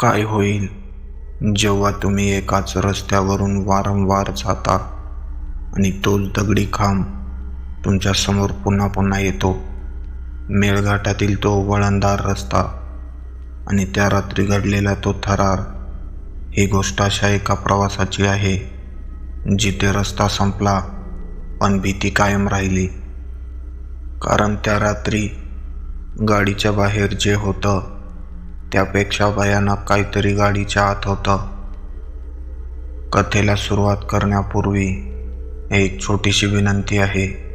काय होईल जेव्हा तुम्ही एकाच रस्त्यावरून वारंवार जाता आणि तोच दगडी खांब तुमच्यासमोर पुन्हा पुन्हा येतो? मेळघाटातील तो वळणदार रस्ता आणि त्या रात्री घडलेला तो थरार ही गोष्ट अशा एका प्रवासाची आहे जिथे रस्ता संपला पण भीती कायम राहिली. कारण त्या रात्री गाडीच्या बाहेर जे होतं त्यापेक्षा भयानक काहीतरी गाडीच्या आत होतं. कथेला सुरुवात करण्यापूर्वी एक छोटीशी विनंती आहे.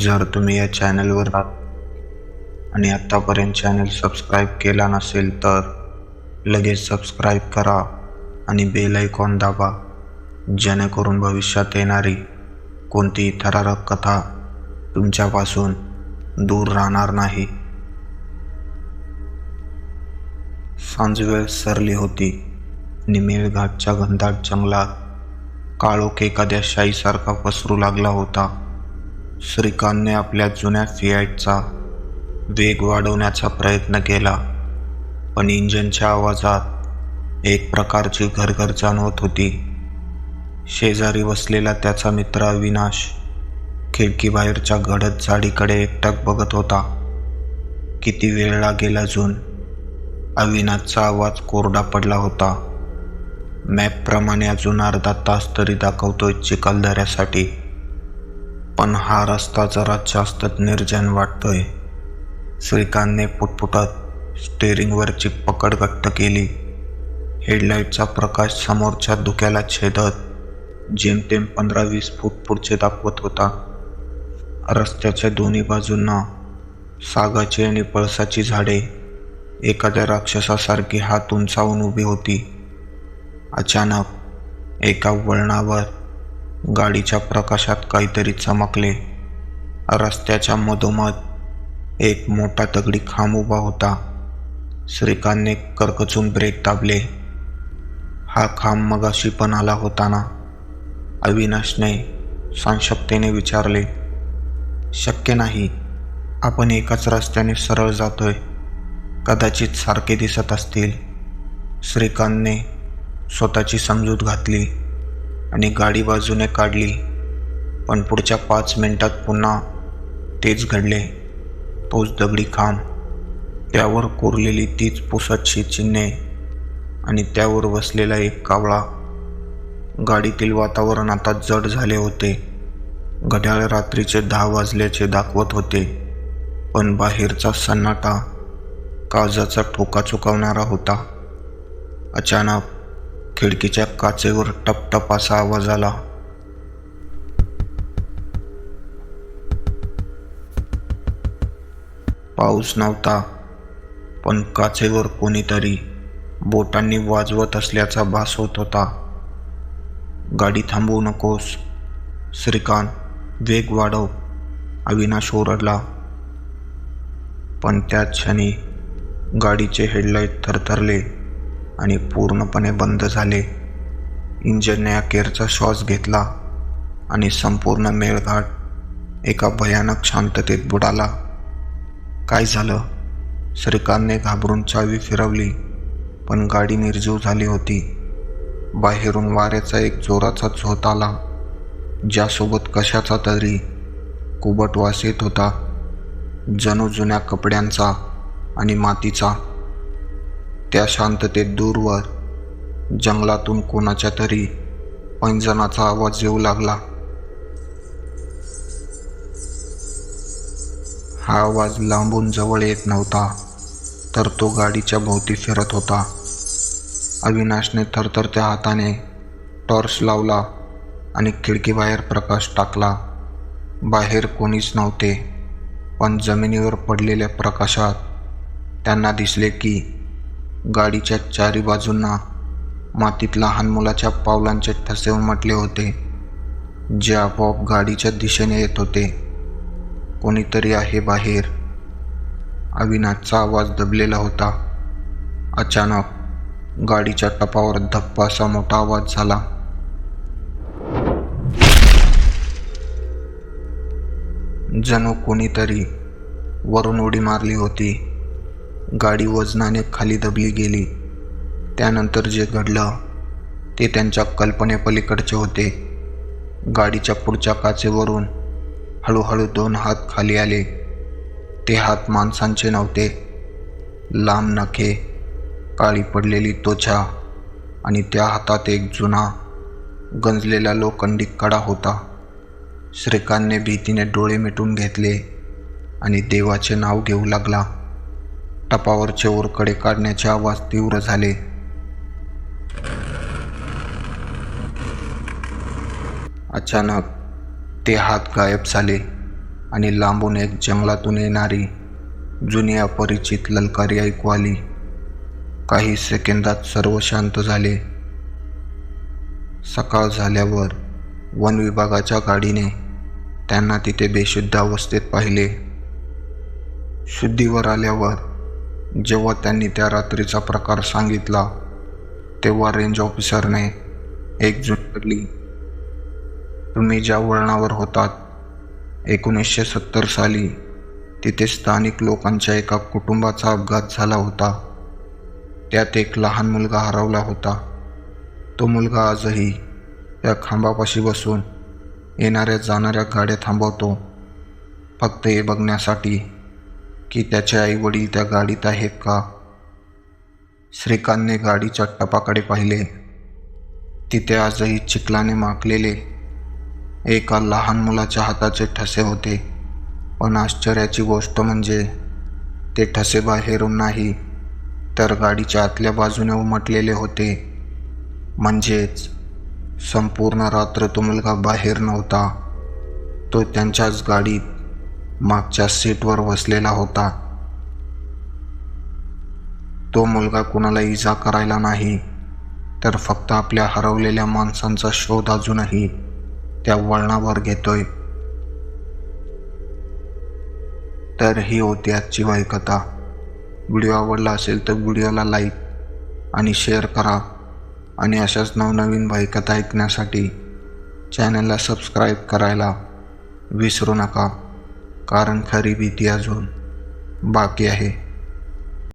जर तुम्ही या चॅनलवर आहात आणि आत्तापर्यंत चॅनल सबस्क्राईब केला नसेल तर लगेच सबस्क्राईब करा आणि बेल आयकॉन दाबा जेणेकरून भविष्यात येणारी कोणतीही थरारक कथा तुमच्यापासून दूर राहणार नाही. सांजवेळ सरली होती. निमेळघाटच्या घनदाट जंगलात काळोख एखाद्या शाईसारखा पसरू लागला होता. श्रीकांतने आपल्या जुन्या फियाटचा वेग वाढवण्याचा प्रयत्न केला पण इंजिनच्या आवाजात एक प्रकारची घरघर जाणवत होती. शेजारी बसलेला त्याचा मित्र अविनाश खिडकीबाहेरच्या घडत झाडीकडे एकटक बघत होता. किती वेळ लागेल अजून? अविनाथचा आवाज कोरडा पडला होता. मॅपप्रमाणे अजून अर्धा तास तरी दाखवतोय चिखलदऱ्यासाठी. पण हा रस्ता जरा जास्तच निर्जन वाटतोय. श्रीकांतने पुटपुटत स्टेअरिंगवरची पकड घट्ट केली. हेडलाईटचा प्रकाश समोरच्या धुक्याला छेदत जेमतेम पंधरा वीस फूट पुढचे दाखवत होता. रस्त्याच्या दोन्ही बाजूंना सागाची आणि पळसाची झाडे एखाद्या राक्षसासारखी हात उंचावून उभी होती. अचानक एका वळणावर गाडीच्या प्रकाशात काहीतरी चमकले. रस्त्याच्या मधोमध एक मोठा दगडी खांब उभा होता. श्रीकांतने करकचून ब्रेक दाबले. हा खांब मगाशी पण आला होता ना अविनाशने संक्षप्तेने विचारले शक्य नाही. आपण एकाच रस्त्याने सरळ जातोय. कदाचित सारखे दिसत असतील. श्रीकांतने स्वतःची समजूत घातली आणि गाडी बाजूने काढली. पण पुढच्या पाच मिनिटात पुन्हा तेच घडले. तोच दगडी खांब. त्यावर कोरलेली तीच पुसटशी चिन्हे आणि त्यावर बसलेला एक कावळा. गाडीतील वातावरण आता जड झाले होते. घड्याळ रात्रीचे दहा वाजल्याचे दाखवत होते. पण बाहेरचा सन्नाटा काळजाचा ठोका चुकवणारा होता. अचानक खिडकीच्या काचेवर टपटप असा आवाज आला. पाऊस नव्हता पण काचेवर कोणीतरी बोटांनी वाजवत असल्याचा भास होत होता. गाडी थांबवू नकोस श्रीकांत. वेग वाढव अविनाश ओरडला. पण त्या क्षणी गाडीचे हेडलाईट थरथरले आणि पूर्णपणे बंद झाले. इंजिनने अखेरचा श्वास घेतला आणि संपूर्ण मेळघाट एका भयानक शांततेत बुडाला. काय झालं? श्रीकांतने घाबरून चावी फिरवली पण गाडी निर्जीव झाली होती. बाहेरून वाऱ्याचा एक जोराचा झोत आला ज्यासोबत कशाचा तरी कुबट वास येत होता. जणू जुन्या कपड्यांचा आणि मातीचा. त्या शांततेत दूरवर जंगलातून कोणाच्या तरी पैंजणाचा आवाज येऊ लागला. हा आवाज लांबून जवळ येत नव्हता तर तो गाडीच्या भोवती फिरत होता. अविनाशने थरथरत्या हाताने टॉर्च लावला आणि खिडकीबाहेर प्रकाश टाकला. बाहेर कोणीच नव्हते पण जमिनीवर पडलेल्या प्रकाशात त्यांना दिसले की गाडीच्या चारी बाजूंना मातीत लहान मुलाच्या पावलांचे ठसे उमटले होते जे आपोआप गाडीच्या दिशेने येत होते. कोणीतरी आहे बाहेर. अविनाशचा आवाज दबलेला होता. अचानक गाडीच्या टपावर धप्पा असा मोठा आवाज झाला. जणू कोणीतरी वरून उडी मारली होती. गाडी वजनाने खाली दबली गेली. त्यानंतर जे घडलं ते त्यांच्या कल्पनेपलीकडचे होते. गाडीच्या पुढच्या काचेवरून हळूहळू दोन हात खाली आले. ते हात माणसांचे नव्हते. लांब नखे काळी पडलेली त्वचा आणि त्या हातात एक जुना गंजलेला लोखंडी कडा होता. श्रीकांतने भीतीने डोळे मिटून घेतले आणि देवाचे नाव घेऊ लागला. टपावरचे ओरकडे काढण्याचे आवाज तीव्र झाले. अचानक ते हात गायब झाले आणि लांबून एक जंगलातून येणारी जुनी अपरिचित ललकारी ऐकू आली. काही सेकंदात सर्व शांत झाले. सकाळ झाल्यावर वन विभागाच्या गाडीने त्यांना तिथे बेशुद्ध अवस्थेत पाहिले. शुद्धीवर आल्यावर जेव्हा त्यांनी त्या रात्रीचा प्रकार सांगितला तेव्हा रेंज ऑफिसरने एक जुटली तुम्ही ज्या वळणावर होतात एकोणीसशे सत्तर साली तिथे स्थानिक लोकांच्या एका कुटुंबाचा अपघात झाला होता. त्यात एक लहान मुलगा हरवला होता. तो मुलगा आजही त्या खांबापाशी बसून येणाऱ्या जाणाऱ्या गाड्या थांबवतो. फक्त हे बघण्यासाठी की त्याचे आई वडील त्या गाडीत आहेत का? श्रीकांतने गाडीच्या टपाकडे पाहिले. तिथे आजही चिखलाने माकलेले एका लहान मुलाच्या हाताचे ठसे होते. पण आश्चर्याची गोष्ट म्हणजे ते ठसे बाहेरून नाही तर गाडीच्या आतल्या बाजूने उमटलेले होते. म्हणजेच संपूर्ण रात्र तो मुलगा बाहेर नव्हता. तो त्यांच्याच गाडीत मागच्या सीटवर बसलेला होता. तो मुलगा कुणाला इजा करायला नाही तर फक्त आपल्या हरवलेल्या माणसांचा शोध अजूनही त्या वळणावर घेतोय. तर ही होती आजची कथा व्हिडिओ आवडला असेल तर व्हिडिओला लाईक आणि शेअर करा. आणि अशाच नवनवीन कथा ऐकण्यासाठी चॅनलला सबस्क्राईब करायला विसरू नका. कारण खरी भीती अजून बाकी आहे.